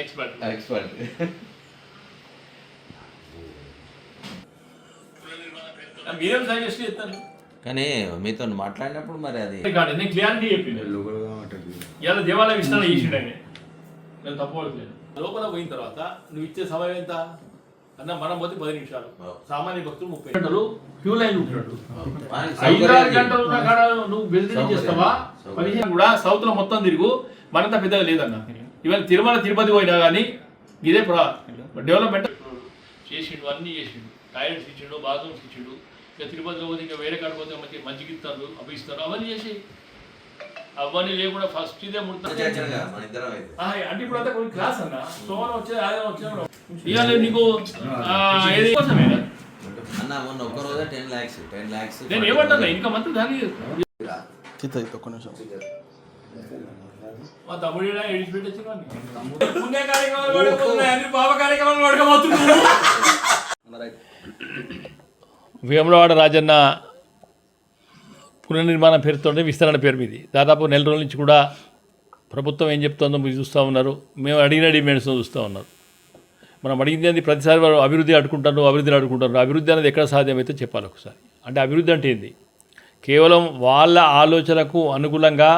Expert. Expert. మీరేం suggest చేస్తాను కానీ మీతో మాట్లాడినప్పుడు మరి అది కాదు నేను క్లియారిటీ చెప్పింది ఇలా దేవాలయం చేసిండు ఆయన. నేను తప్పవట్లేదు లోపల పోయిన తర్వాత నువ్వు ఇచ్చే సమయం ఎంత? అన్న మనం పోతే పది నిమిషాలు. సామాన్య భక్తులు ముప్పై. గంటలు క్యూ లైన్ గంటలు ఉన్న కాడ నువ్వు బిల్డింగ్ చేస్తావా? పదిహేను కూడా సౌత్లో మొత్తం తిరుగు. మనంత పెద్దగా లేదన్న. ఇవాళ తిరుమల తిరుపతి పోయినా కానీ ఇదే డెవలప్మెంట్ చేసిండు అన్ని చేసిండు. టాయిలెట్స్ ఇచ్చిండు బాత్రూమ్స్ ఇచ్చిండు. ఇక తిరుపతిలో పోతే ఇంకా వేరే కాడ పోతే మంచి మంచిగా ఇస్తారు అవి ఇస్తారు. అవన్నీ చేసి అవన్నీ లేకుండా ఫస్ట్ ఇదే ముడతారు అంటే ఇప్పుడు అంతా కొన్ని క్లాస్ అన్న. సోమవారం వచ్చేది ఆదివారం వచ్చేది ఇవాళ నీకు ఏది కోసమేనా? అన్న మొన్న ఒక్క రోజే టెన్ ల్యాక్స్ టెన్ ల్యాక్స్ నేను ఏమంటున్నా ఇంకా మంత్రి దాని చిత్త ఇది ఒక్క నిమిషం మా తమ్ముడు. కార్యక్రమాలు అన్ని పాప కార్యక్రమాలు. వేములవాడ రాజన్న పునర్నిర్మాణం పేరుతోనే విస్తరణ పేరు మీది. దాదాపు నెల రోజుల నుంచి కూడా ప్రభుత్వం ఏం చెప్తుందో మీరు చూస్తూ ఉన్నారు. మేము అడిగిన డిమాండ్స్ చూస్తూ ఉన్నారు. మనం అడిగింది అది ప్రతిసారి వారు అభివృద్ధి అడుకుంటారు అభివృద్ధిని అడుకుంటారు అభివృద్ధి అనేది ఎక్కడ సాధ్యమైతే చెప్పాలి ఒకసారి. అంటే అభివృద్ధి అంటే ఏంది? కేవలం వాళ్ళ ఆలోచనకు అనుకూలంగా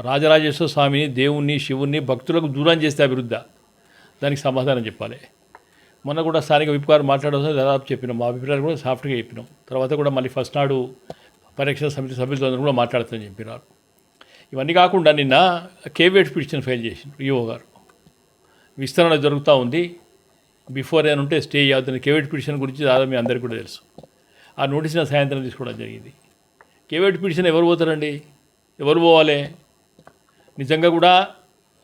రాజరాజేశ్వర స్వామిని దేవుణ్ణి శివుణ్ణి భక్తులకు దూరం చేస్తే అభివృద్ధి. దానికి సమాధానం చెప్పాలి. మొన్న కూడా స్థానిక విప్ గారు మాట్లాడవలసిన దాదాపు చెప్పినాం. మా అభిప్రాయాలు కూడా సాఫ్ట్గా చెప్పినాం. తర్వాత కూడా మళ్ళీ ఫస్ట్ నాడు పరీక్ష సమితి సభ్యులతో కూడా మాట్లాడుతుందని చెప్పినారు. ఇవన్నీ కాకుండా నిన్న కేవేట్ పిటిషన్ ఫైల్ చేసిండు ఈఓ గారు. విస్తరణ జరుగుతూ ఉంది. బిఫోర్ ఏమైనా ఉంటే స్టే అవుతుంది కేవేట్ పిటిషన్ గురించి దాదాపు మీ అందరికీ కూడా తెలుసు. ఆ నోటీస్ని సాయంత్రం తీసుకోవడం జరిగింది. కేవేట్ పిటిషన్ ఎవరు పోతారండి? ఎవరు పోవాలి? నిజంగా కూడా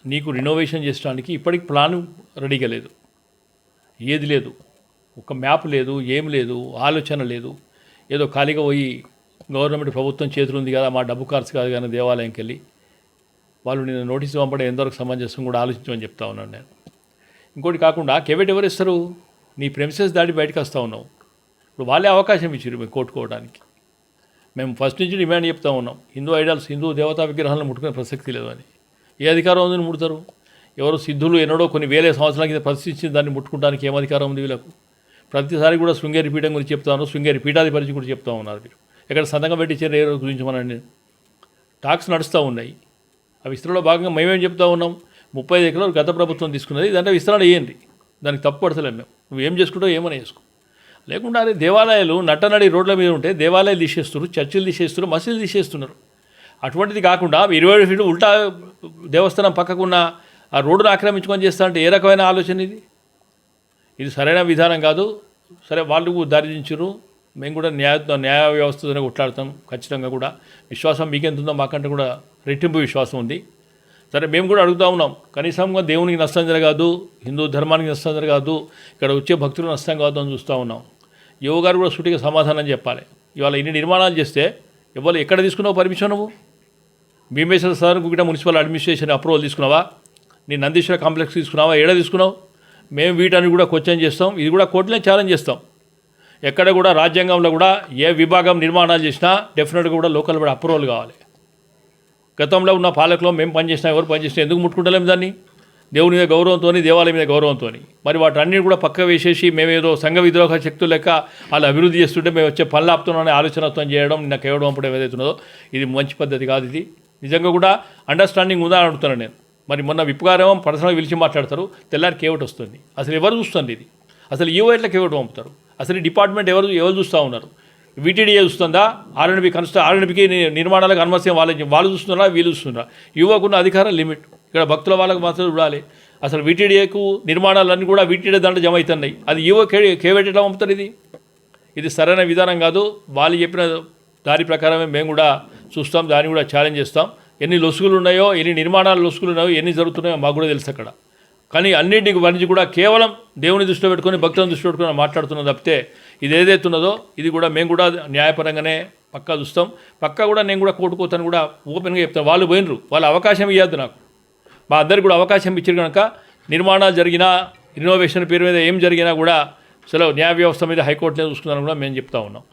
నీకు రినోవేషన్ చేసడానికి ఇప్పటికి ప్లాన్ రెడీగా లేదు. ఏది లేదు. ఒక మ్యాప్ లేదు ఏం లేదు ఆలోచన లేదు. ఏదో ఖాళీగా పోయి గవర్నమెంట్ ప్రభుత్వం చేతులు ఉంది కదా మా డబ్బు ఖర్చు కాదు కానీ దేవాలయంకి వెళ్ళి వాళ్ళు నేను నోటీసు పంపడం ఎంతవరకు సమంజసం కూడా ఆలోచించమని చెప్తా ఉన్నాను నేను. ఇంకోటి కాకుండా కెవెట్ ఎవరు ఇస్తారు? నీ ప్రెమిసెస్ దాటి బయటకు వస్తూ ఉన్నావు. ఇప్పుడు వాళ్ళే అవకాశం ఇచ్చారు మేము కోట్టుకోవడానికి మేము ఫస్ట్ నుంచి డిమాండ్ చెప్తా ఉన్నాం. హిందూ ఐడల్స్ హిందూ దేవతా విగ్రహాలను ముట్టుకునే ప్రసక్తి లేదు అని. ఏ అధికారం ఉందని ముడతారు? ఎవరు సిద్ధులు ఎన్నడో కొన్ని వేల సంవత్సరాల కింద ప్రశ్నించిన దాన్ని ముట్టుకోవడానికి ఏం అధికారం ఉంది వీళ్ళకు? ప్రతిసారి కూడా శృంగేరి పీఠం గురించి చెప్తాను ఉన్నారు. శృంగేరి పీఠాధిపతి కూడా చెప్తా ఉన్నారు మీరు ఎక్కడ సంతకం పెట్టించారు ఏ రోజు గురించి మనం టాక్స్ నడుస్తూ ఉన్నాయి. ఆ విస్తరణలో భాగంగా మేమేం చెప్తా ఉన్నాం? ముప్పై ఐదు ఎకరాలు గత ప్రభుత్వం తీసుకున్నది. దాంట్లో విస్తరణ చేయండి. దానికి తప్పు పడతలేము మేము. నువ్వు ఏం చేసుకుంటావు ఏమని చేసుకో లేకుండా అదే దేవాలయాలు నట్టనడి రోడ్ల మీద ఉంటే దేవాలయాలు తీసేస్తున్నారు చర్చిలు తీసేస్తున్నారు మసీదులు తీసేస్తున్నారు. అటువంటిది కాకుండా ఇరవై ఏడు ఫీట్లు ఉల్టా దేవస్థానం పక్కకున్న ఆ రోడ్డును ఆక్రమించుకొని చేస్తా అంటే ఏ రకమైన ఆలోచన ఇది? ఇది సరైన విధానం కాదు. సరే వాళ్ళు దారిదించరు మేము కూడా న్యాయ న్యాయ వ్యవస్థతోనే కొట్లాడతాం ఖచ్చితంగా కూడా. విశ్వాసం మీకెంత ఉందో మాకంటే కూడా రెట్టింపు విశ్వాసం ఉంది. సరే మేము కూడా అడుగుతా ఉన్నాం. కనీసంగా దేవునికి నష్టం జరగదు హిందూ ధర్మానికి నష్టం జరగదు ఇక్కడ వచ్చే భక్తులకు నష్టం కాదు అని చూస్తూ ఉన్నాం. యువ గారు కూడా సూటిగా సమాధానం చెప్పాలి. ఇవాళ ఇన్ని నిర్మాణాలు చేస్తే ఇవాళ ఎక్కడ తీసుకున్నావు పర్మిషన్ నువ్వు? భీమేశ్వర సార్ కూడా మున్సిపల్ అడ్మినిస్ట్రేషన్ అప్రూవల్ తీసుకున్నావా? నీ నందీశ్వర కాంప్లెక్స్ తీసుకున్నావా? ఏడ తీసుకున్నావు? మేము వీటన్ని కూడా క్వశ్చన్ చేస్తాం. ఇది కూడా కోర్టులో ఛాలెంజ్ చేస్తాం. ఎక్కడ కూడా రాజ్యాంగంలో కూడా ఏ విభాగం నిర్మాణాలు చేసినా డెఫినెట్గా కూడా లోకల్ కూడా అప్రూవల్ కావాలి. గతంలో ఉన్న పాలకులు మేము పనిచేసినా ఎవరు పనిచేసినా ఎందుకు ముట్టుకుంటలేము దాన్ని? దేవుని మీద గౌరవంతో దేవాలయం మీద గౌరవంతో మరి వాటన్నిటి కూడా పక్క వేసేసి మేమేదో సంఘ విద్రోహ శక్తులు లెక్క వాళ్ళు అభివృద్ధి చేస్తుంటే మేము వచ్చే పనులు ఆపుతున్నామని ఆలోచనతో చేయడం నిన్న కేవడం ఏదైతే ఏదైతున్నదో ఇది మంచి పద్ధతి కాదు ఇది. నిజంగా కూడా అండర్స్టాండింగ్ ఉందా అని అడుగుతున్నాను నేను. మరి మొన్న విప్పుగారేమో పర్సనల్ పిలిచి మాట్లాడతారు తెల్లారి కేవట్ వస్తుంది. అసలు ఎవరు చూస్తుంది ఇది? అసలు ఈ ఎట్లా కేవట్ పంపుతారు? అసలు ఈ డిపార్ట్మెంట్ ఎవరు ఎవరు చూస్తూ ఉన్నారు? వీటీడీఏ చూస్తుందా? ఆర్ఎన్బి కన్స్ట్ర ఆర్ఎన్బికి నిర్మాణాలకు అనుమతి వాళ్ళు వాళ్ళు చూస్తున్నారా వీళ్ళు చూస్తున్నారా? యువకున్న అధికారం లిమిట్. ఇక్కడ భక్తుల వాళ్ళకి మాత్రం చూడాలి. అసలు వీటీడీఏకు నిర్మాణాలన్నీ కూడా వీటీడీ దాంట్లో జమ అవుతున్నాయి. అది యువ కే కేవేట్ ఎట్లా పంపుతారు ఇది? ఇది సరైన విధానం కాదు. వాళ్ళు చెప్పిన దాని ప్రకారమే మేము కూడా చూస్తాం దాన్ని కూడా ఛాలెంజ్ చేస్తాం. ఎన్ని లొసుగులు ఉన్నాయో ఎన్ని నిర్మాణాలు లొసుగులు ఉన్నాయో ఎన్ని జరుగుతున్నాయో మాకు కూడా తెలుసు అక్కడ. కానీ అన్నింటికి వరించి కూడా కేవలం దేవుని దృష్టిలో పెట్టుకొని భక్తులను దృష్టిలో పెట్టుకొని మాట్లాడుతున్నది తప్పితే ఇది ఏదైతే ఉన్నదో ఇది కూడా మేము కూడా న్యాయపరంగానే పక్కా చూస్తాం. పక్కా కూడా నేను కూడా కోర్టుకోతాను కూడా ఓపెన్గా చెప్తాను. వాళ్ళు పోయినరు. వాళ్ళు అవకాశం ఇవ్వద్దు నాకు. మా అందరికి కూడా అవకాశం ఇచ్చారు కనుక నిర్మాణాలు జరిగినా ఇన్నోవేషన్ పేరు మీద ఏం జరిగినా కూడా సెలవు న్యాయ వ్యవస్థ మీద హైకోర్టులో చూసుకున్నాను కూడా మేము చెప్తా ఉన్నాం.